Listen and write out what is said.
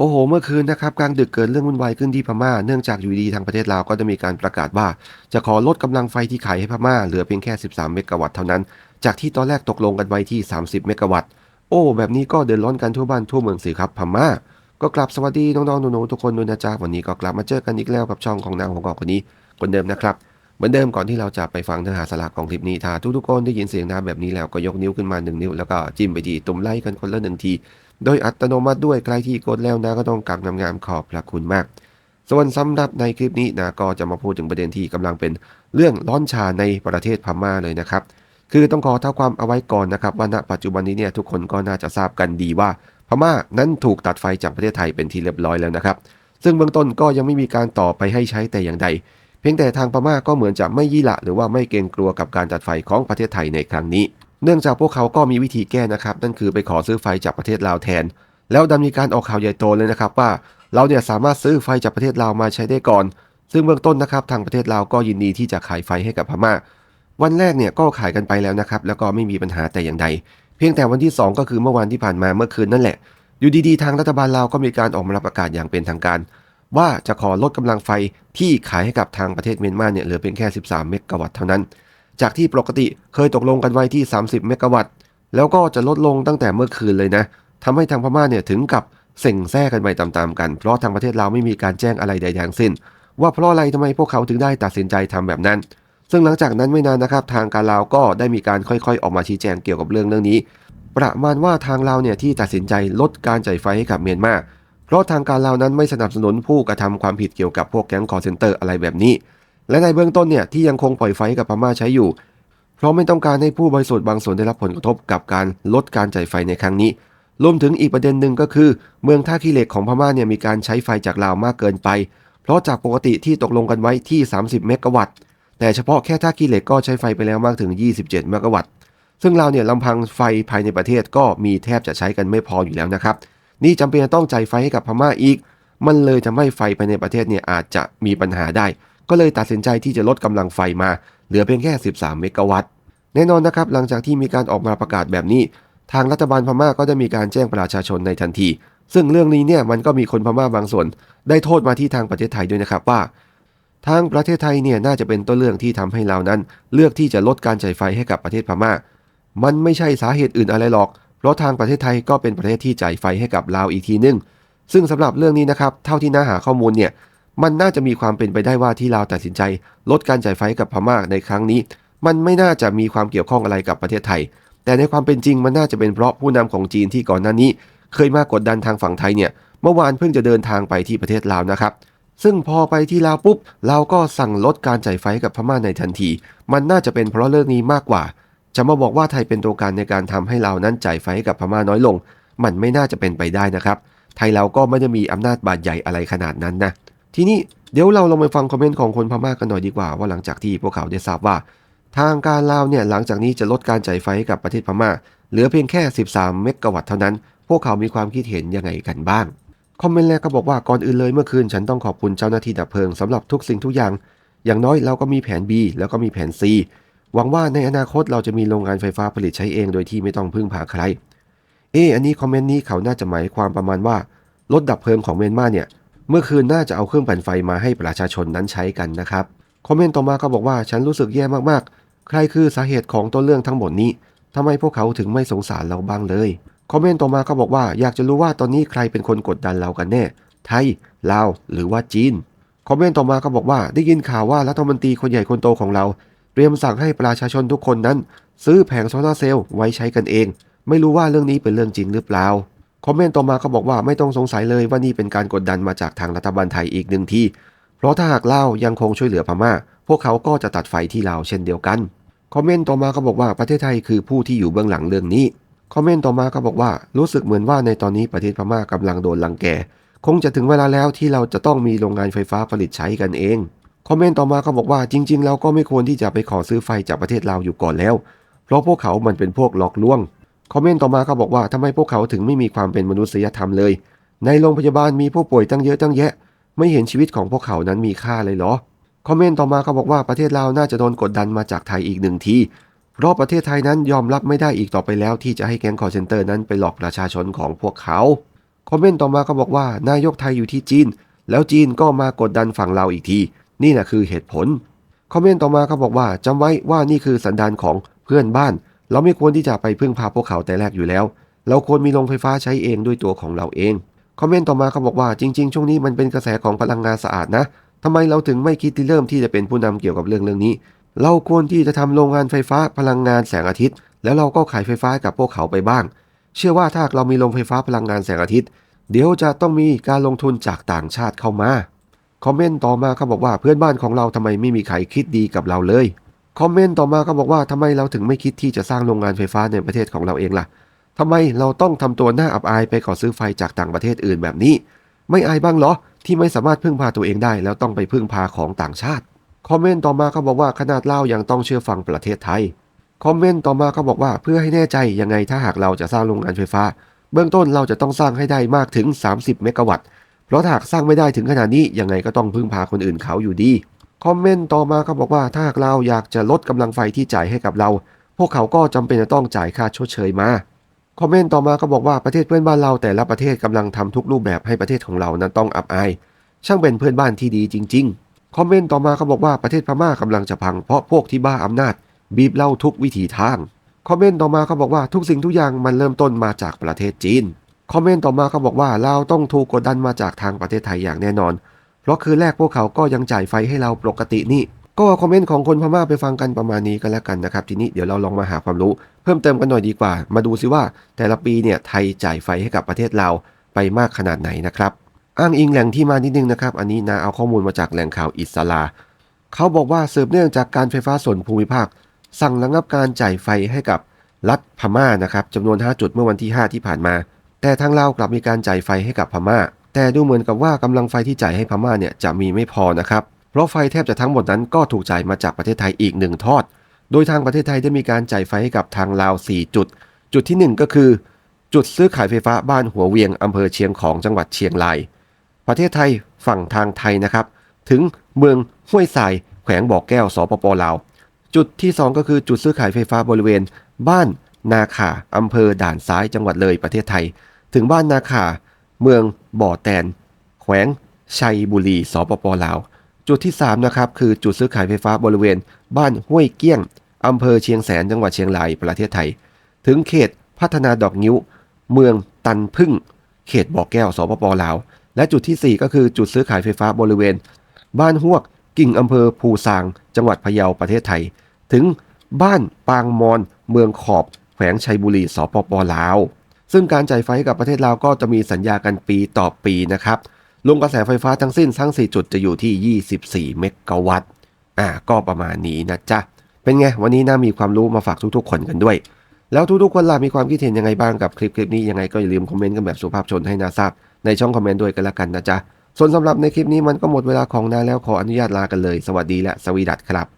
โอ้โห เมื่อคืนนะครับกลางดึกเกิดเรื่องวุ่นวายขึ้นที่พม่า เนื่องจากอยู่ดีทางประเทศลาวก็จะมีการประกาศว่า จะขอลดกำลังไฟที่ขายให้พม่าเหลือเพียงแค่ 13 เมกะวัตต์เท่านั้น จากที่ตอนแรกตกลงกันไว้ที่ 30 เมกะวัตต์ โอ้ แบบนี้ก็เดือดร้อนกันทั่วบ้านทั่วเมืองสิครับพม่า ก็กลับสวัสดีน้องๆหนูๆทุกคนด้วยนะจ๊ะวันนี้ก็กลับมาเจอกันอีกแล้วกับช่องของนางหัวกอกคนนี้คนเดิมนะครับเหมือนเดิมก่อนที่เราจะไปฟังเนื้อหาสาระของคลิปนี้ถ้าทุกๆคนได้ยินเสียงน้ำแบบนี้แล้วก็ยกนิ้วขึ้นมาหนึ่งนิ้วแล้วก็จิ้มไปที่ตุ่มไลค์กันคนละหนึ่งที โดยอัตโนมัติด้วยใครที่กดแล้วนะก็ต้องกลับงามๆขอบพระคุณมาก ส่วนสำหรับในคลิปนี้นะก็จะมาพูดถึงประเด็นที่กำลังเป็นเรื่องร้อนชาในประเทศพม่าเลยนะครับ คือต้องขอเท่าความเอาไว้ก่อนนะครับว่าณปัจจุบันนี้เนี่ยทุกคนก็น่าจะทราบกันดีว่า พม่านั้นถูกตัดไฟจากประเทศไทยเป็นที่เรียบร้อยแล้วนะครับ ซึ่งเบื้องต้นก็ยังไม่มีการต่อไปให้ใช้แต่อย่างใด เพียงแต่ทางพม่าก็เหมือนจะไม่ยี่ละหรือว่าไม่เกรงกลัวกับการตัดไฟของประเทศไทยในครั้งนี้ เนื่องจากพวกเขาก็มีวิธีแก้นะครับ นั่นคือไปขอซื้อไฟจากประเทศลาวแทน แล้วดำมีการออกข่าวใหญ่โตเลยนะครับว่าเราเนี่ยสามารถซื้อไฟจากประเทศลาวมาใช้ได้ก่อน ซึ่งเบื้องต้นนะครับทางประเทศลาวก็ยินดีที่จะขายไฟให้กับพม่า วันแรกเนี่ยก็ขายกันไปแล้วนะครับ แล้วก็ไม่มีปัญหาแต่อย่างใด เพียงแต่วันที่ 2 ก็คือเมื่อวันที่ผ่านมาเมื่อคืนนั่นแหละ อยู่ดีๆ ทางรัฐบาลลาวก็มีการออกมาประกาศอย่างเป็นทางการ ว่าจะขอลดกำลังไฟที่ขายให้กับทางประเทศเมียนมาเนี่ยเหลือเพียงแค่ 13 เมกะวัตต์เท่านั้น จากที่ปกติเคยตกลงกันไว้ที่ 30 เมกะวัตต์ แล้วก็จะลดลงตั้งแต่เมื่อคืนเลยนะทำให้ทางพม่าเนี่ยถึงกับเส่งแซ่กันไปตามๆกัน เพราะทางประเทศลาไม่มีการแจ้งอะไรใดๆทั้งสิ้น ว่าเพราะอะไรทำไมพวกเขาถึงได้ตัดสินใจทำแบบนั้น ซึ่งหลังจากนั้นไม่นานนะครับ ทางการลาวก็ได้มีการค่อยๆ ออกมาชี้แจงเกี่ยวกับเรื่องเรื่องนี้ ประมาณว่าทางลาวเนี่ยที่ตัดสินใจลดการจ่ายไฟให้กับเมียนมาเพราะทางการลาวนั้นไม่สนับสนุนผู้กระทำความผิดเกี่ยวกับพวกแก๊งคอร์เซนเตอร์อะไรแบบนี้ และในเบื้องต้นเนี่ยที่ยังคงปล่อยไฟให้กับพม่าใช้อยู่ เพราะไม่ต้องการให้ผู้บริสุทธิ์บางส่วนได้รับผลกระทบกับการลดการจ่ายไฟในครั้งนี้ รวมถึงอีกประเด็นหนึ่งก็คือ เมืองท่าขี้เหล็กของพม่าเนี่ยมีการใช้ไฟจากลาวมากเกินไป เพราะจากปกติที่ตกลงกันไว้ที่ 30 เมกะวัตต์ แต่เฉพาะแค่ท่าขี้เหล็กก็ใช้ไฟไปแล้วมากถึง 27 เมกะวัตต์ ซึ่งเราเนี่ยลำพังไฟภายในประเทศก็มีแทบจะใช้กันไม่พออยู่แล้วนะครับ นี่จำเป็นจะต้องจ่ายไฟให้กับพม่าอีก มันเลยทำให้ไฟภายในประเทศเนี่ยอาจจะมีปัญหาได้ ก็เลยตัดสินใจที่จะลดกำลังไฟมา เหลือเพียงแค่ 13 เมกะวัตต์แน่นอนนะครับหลังจากที่มีการออกมาประกาศแบบนี้ ทางรัฐบาลพม่าก็ได้มีการแจ้งประชาชนในทันที ซึ่งเรื่องนี้เนี่ยมันก็มีคนพม่าบางส่วน ได้โทษมาที่ทางประเทศไทยด้วยนะครับว่าทางประเทศไทยเนี่ยน่าจะเป็นต้นเรื่องที่ทำให้เรานั้น เลือกที่จะลดการจ่ายไฟให้กับประเทศพม่า มันไม่ใช่สาเหตุอื่นอะไรหรอก เพราะทางประเทศไทยก็เป็นประเทศที่จ่ายไฟให้กับลาวอีกทีนึง ซึ่งสำหรับเรื่องนี้นะครับ เท่าที่น้าหาข้อมูลเนี่ย มันน่าจะมีความเป็นไปได้ว่าที่ลาวตัดสินใจ ลดการจ่ายไฟให้กับพม่าในครั้งนี้ มันไม่น่าจะมีความเกี่ยวข้องอะไรกับประเทศไทย แต่ในความเป็นจริงมันน่าจะเป็นเพราะผู้นำของจีนที่ก่อนหน้านี้ เคยมากดดันทางฝั่งไทยเนี่ยเมื่อวานเพิ่งจะเดินทางไปที่ประเทศลาวนะครับ ซึ่งพอไปที่ลาวปุ๊บเราก็สั่งลดการจ่ายไฟให้กับพม่าในทันที มันน่าจะเป็นเพราะเรื่องนี้มากกว่า จะมาบอกว่าไทยเป็นตัวการในการทำให้เรานั้นจ่ายไฟให้กับพม่าน้อยลง มันไม่น่าจะเป็นไปได้นะครับ ไทยเราก็ไม่ได้มีอำนาจบาดใหญ่อะไรขนาดนั้นนะ ทีนี้เดี๋ยวเราลองไปฟังคอมเมนต์ของคนพม่ากันหน่อยดีกว่าว่าหลังจากที่พวกเขาได้ทราบว่า ทางการลาวเนี่ยหลังจากนี้จะลดการจ่ายไฟให้กับประเทศพม่า เหลือเพียงแค่ 13 เมกะวัตต์เท่านั้น พวกเขามีความคิดเห็นยังไงกันบ้าง คอมเมนต์แรกก็บอกว่าก่อนอื่นเลยเมื่อคืนฉันต้องขอบคุณเจ้าหน้าที่ดับเพลิงสำหรับทุกสิ่งทุกอย่าง อย่างน้อยเราก็มีแผน B แล้วก็มีแผน C หวังว่าในอนาคตเราจะมีโรงงานไฟฟ้าผลิตใช้เองโดยที่ไม่ต้องพึ่งพาใคร เอออันนี้คอมเมนต์นี้เขาน่าจะหมายความประมาณว่ารถดับเพลิงของเมียนมาเนี่ย เมื่อคืนน่าจะเอาเครื่องปั่นไฟมาให้ประชาชนนั้นใช้กันนะครับ คอมเมนต์ต่อมาก็บอกว่าฉันรู้สึกแย่มากๆ ใครคือสาเหตุของต้นเรื่องทั้งหมดนี้ทำไมพวกเขาถึงไม่สงสารเราบ้างเลย คอมเมนต์ต่อมาก็บอกว่าอยากจะรู้ว่าตอนนี้ใครเป็นคนกดดันเรากันแน่ ไทย ลาว หรือว่าจีน คอมเมนต์ต่อมาก็บอกว่าได้ยินข่าวว่ารัฐมนตรีคนใหญ่คนโตของเรา เตรียมสั่งให้ประชาชนทุกคนนั้น ซื้อแผงโซลาร์เซลล์ไว้ใช้กันเอง ไม่รู้ว่าเรื่องนี้เป็นเรื่องจริงหรือเปล่า คอมเมนต์ต่อมาก็บอกว่าไม่ต้องสงสัยเลยว่านี่เป็นการกดดันมาจากทางรัฐบาลไทยอีกหนึ่งที่เพราะถ้าหากลาวยังคงช่วยเหลือพม่า พวกเขาก็จะตัดไฟที่ลาวเช่นเดียวกัน คอมเมนต์ต่อมาก็บอกว่าประเทศไทยคือผู้ที่อยู่เบื้องหลังเรื่องนี้ คอมเมนต์ต่อมาก็บอกว่ารู้สึกเหมือนว่าในตอนนี้ประเทศพม่ากำลังโดนลังแก คงจะถึงเวลาแล้วที่เราจะต้องมีโรงงานไฟฟ้าผลิตใช้กันเอง คอมเมนต์ต่อมาก็บอกว่าจริง ๆ เราก็ไม่ควรที่จะไปขอซื้อไฟจากประเทศลาวอยู่ก่อนแล้ว เพราะพวกเขามันเป็นพวกหลอกลวง คอมเมนต์ต่อมาก็บอกว่าทำไมพวกเขาถึงไม่มีความเป็นมนุษยธรรมเลย ในโรงพยาบาลมีผู้ป่วยตั้งเยอะตั้งแยะ ไม่เห็นชีวิตของพวกเขานั้นมีค่าเลยเหรอ คอมเมนต์ต่อมาก็บอกว่าประเทศลาวน่าจะโดนกดดันมาจากไทยอีกหนึ่งที เพราะประเทศไทยนั้นยอมรับไม่ได้อีกต่อไปแล้ว ที่จะให้แก๊งคอร์เซนเตอร์นั้นไปหลอกประชาชนของพวกเขา คอมเมนต์ต่อมาก็บอกว่านายกไทยอยู่ที่จีน แล้วจีนก็มากดดันฝั่งเราอีกที นี่แหละคือเหตุผล คอมเมนต์ต่อมาเขาบอกว่าจำไว้ว่านี่คือสันดานของเพื่อนบ้าน เราไม่ควรที่จะไปพึ่งพาพวกเขาแต่แรกอยู่แล้ว เราควรมีโรงไฟฟ้าใช้เองด้วยตัวของเราเอง คอมเมนต์ต่อมาเขาบอกว่าจริง ๆ ช่วงนี้มันเป็นกระแสของพลังงานสะอาดนะทำไมเราถึงไม่คิดที่เริ่มที่จะเป็นผู้นำเกี่ยวกับเรื่องเรื่องนี้ เราควรที่จะทำโรงงานไฟฟ้าพลังงานแสงอาทิตย์ แล้วเราก็ขายไฟฟ้ากับพวกเขาไปบ้าง เชื่อว่าถ้าเรามีโรงไฟฟ้าพลังงานแสงอาทิตย์ เดี๋ยวจะต้องมีการลงทุนจากต่างชาติเข้ามา คอมเมนต์ต่อมาเขาบอกว่าเพื่อนบ้านของเราทำไมไม่มีใครคิดดีกับเราเลย คอมเมนต์ต่อมาเขาบอกว่าทำไมเราถึงไม่คิดที่จะสร้างโรงงานไฟฟ้าในประเทศของเราเองล่ะทำไมเราต้องทำตัวหน้าอับอายไปขอซื้อไฟจากต่างประเทศอื่นแบบนี้ ไม่อายบ้างเหรอ ที่ไม่สามารถพึ่งพาตัวเองได้ แล้วต้องไปพึ่งพาของต่างชาติ คอมเมนต์ต่อมาเขาบอกว่าขนาดเรายังต้องเชื่อฟังประเทศไทย คอมเมนต์ต่อมาเขาบอกว่าเพื่อให้แน่ใจยังไงถ้าหากเราจะสร้างโรงงานไฟฟ้า เบื้องต้นเราจะต้องสร้างให้ได้มากถึง 30 เมกะวัตต์ เพราะหากสร้างไม่ได้ถึงขนาดนี้ยังไงก็ต้องพึ่งพาคนอื่นเขาอยู่ดี คอมเมนต์ต่อมาเขาบอกว่าถ้าหากเราอยากจะลดกำลังไฟที่จ่ายให้กับเรา พวกเขาก็จำเป็นจะต้องจ่ายค่าชดเชยมาคอมเมนต์ต่อมาก็บอกว่าประเทศเพื่อนบ้านเราแต่ละประเทศกำลังทำทุกรูปแบบให้ประเทศของเรานั้นต้องอับอาย ช่างเป็นเพื่อนบ้านที่ดีจริง ๆ คอมเมนต์ต่อมาเขาบอกว่าประเทศพม่ากำลังจะพังเพราะพวกที่บ้าอำนาจ บีบเราทุกวิถีทาง คอมเมนต์ต่อมาเขาบอกว่าทุกสิ่งทุกอย่างมันเริ่มต้นมาจากประเทศจีน คอมเมนต์ต่อมาเขาบอกว่าเราต้องถูกกดดันมาจากทางประเทศไทยอย่างแน่นอน เพราะคืนแรกพวกเขาก็ยังจ่ายไฟให้เราปกตินี่ ก็คอมเมนต์ของคนพม่าไปฟังกันประมาณนี้กันแล้วกันนะครับ ทีนี้เดี๋ยวเราลองมาหาความรู้ เพิ่มเติมกันหน่อยดีกว่า มาดูซิว่าแต่ละปีเนี่ยไทยจ่ายไฟให้กับประเทศเราไปมากขนาดไหนนะครับ อ้างอิงแหล่งที่มานิดนึงนะครับ อันนี้นาเอาข้อมูลมาจากแหล่งข่าวอิสลาเขาบอกว่าสืบเนื่องจากการไฟฟ้าส่วนภูมิภาค สั่งระงับการจ่ายไฟให้กับรัฐพม่านะครับจำนวน 5 จุดเมื่อวันที่ 5 ที่ผ่านมา แต่ทางลาวกลับมีการจ่ายไฟให้กับพม่า แต่ดูเหมือนกับว่ากำลังไฟที่จ่ายให้พม่าเนี่ยจะมีไม่พอนะครับ เพราะไฟแทบจะทั้งหมดนั้นก็ถูกจ่ายมาจากประเทศไทยอีกหนึ่งทอด โดยทางประเทศไทยได้มีการจ่ายไฟให้กับทางลาว 4 จุด จุดที่ 1 ก็คือ จุดซื้อขายไฟฟ้าบ้านหัวเวียงอำเภอเชียงของจังหวัดเชียงราย ประเทศไทยฝั่งทางไทยนะครับ ถึงเมืองห้วยทรายแขวงบ่อแก้วสปปลาว จุดที่ 2 ก็คือจุดซื้อขายไฟฟ้าบริเวณ บ้านนาขาอำเภอด่านซ้ายจังหวัดเลยประเทศไทย ถึงบ้านนาขา เมืองบ่อแตน แขวงชัยบุรีสปปลาว จุดที่ 3 นะครับ คือจุดซื้อขายไฟฟ้าบริเวณ บ้านห้วยเกี้ยงอำเภอเชียงแสนจังหวัดเชียงรายประเทศไทย ถึงเขตพัฒนาดอกนิ้ว เมืองตันพึ่ง เขตบ่อแก้วสปปลาว และจุดที่ 4 ก็คือจุดซื้อขายไฟฟ้าบริเวณ บ้านหวกกิ่งอำเภอภูซาง จังหวัดพะเยาประเทศไทย ถึงบ้านปางมอน เมืองขอบ แขวงชัยบุรีสปปลาว ซึ่งการจ่ายไฟให้กับประเทศลาวก็จะมีสัญญากันปีต่อปีนะครับลงกระแสไฟฟ้าทั้งสิ้นทั้ง 4 จุดจะอยู่ที่ 24 เมกะวัตต์อ่าก็ประมาณนี้นะจ๊ะ เป็นไง วันนี้น่ามีความรู้มาฝากทุกๆ คนกันด้วย แล้วทุกๆ คนล่ะมีความคิดเห็นยังไงบ้างกับคลิปคลิปนี้ยังไงก็อย่าลืมคอมเมนต์กันแบบสุภาพชนให้นาทราบในช่องคอมเมนต์ด้วยกันละกันนะจ๊ะ ส่วนสำหรับในคลิปนี้มันก็หมดเวลาของนาแล้วขออนุญาตลากันเลย สวัสดีและสวีดัตครับ